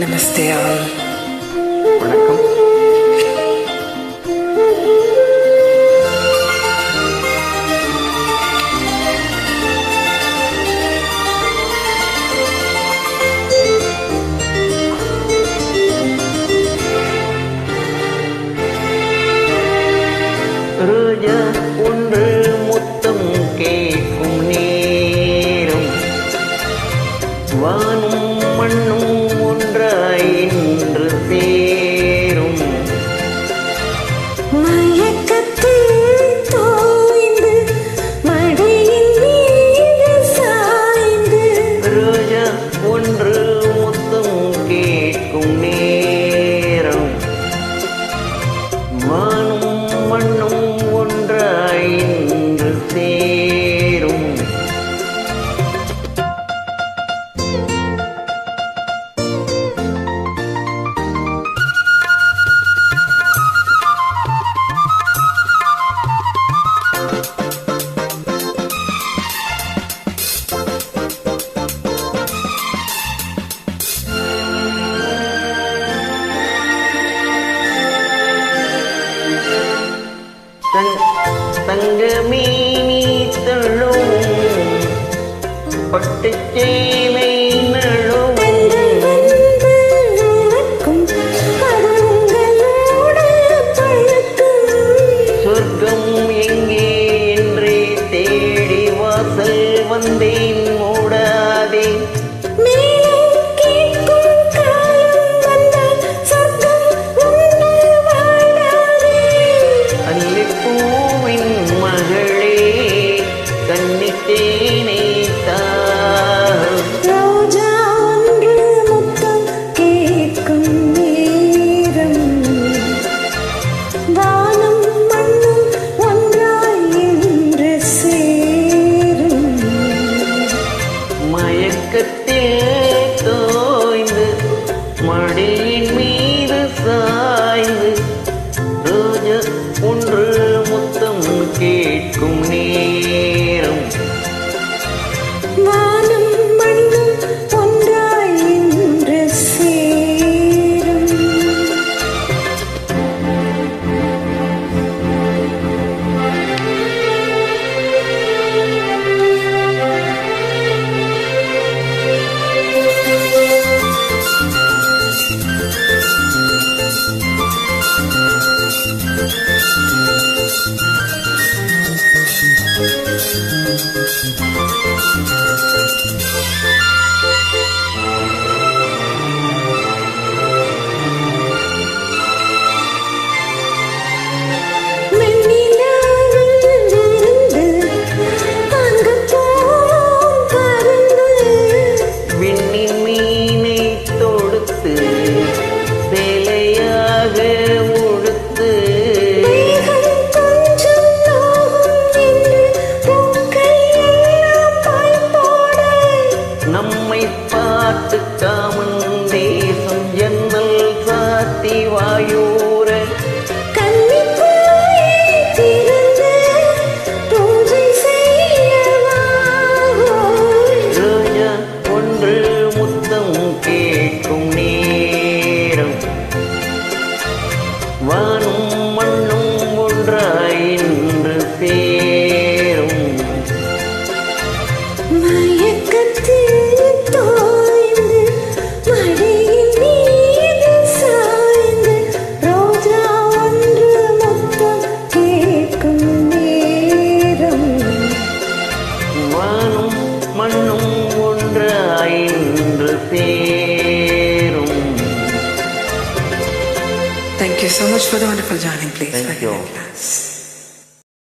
நமஸ்தே all வணக்கம். தங்கமே நீ தள்ளும் பட்டுச்சேலை நழும் சொர்க்கம் எங்கே என்றே தேடி வாசல் வந்தேன். நினைத்தேனே you so much for the wonderful joining. Please, Thank you. Class.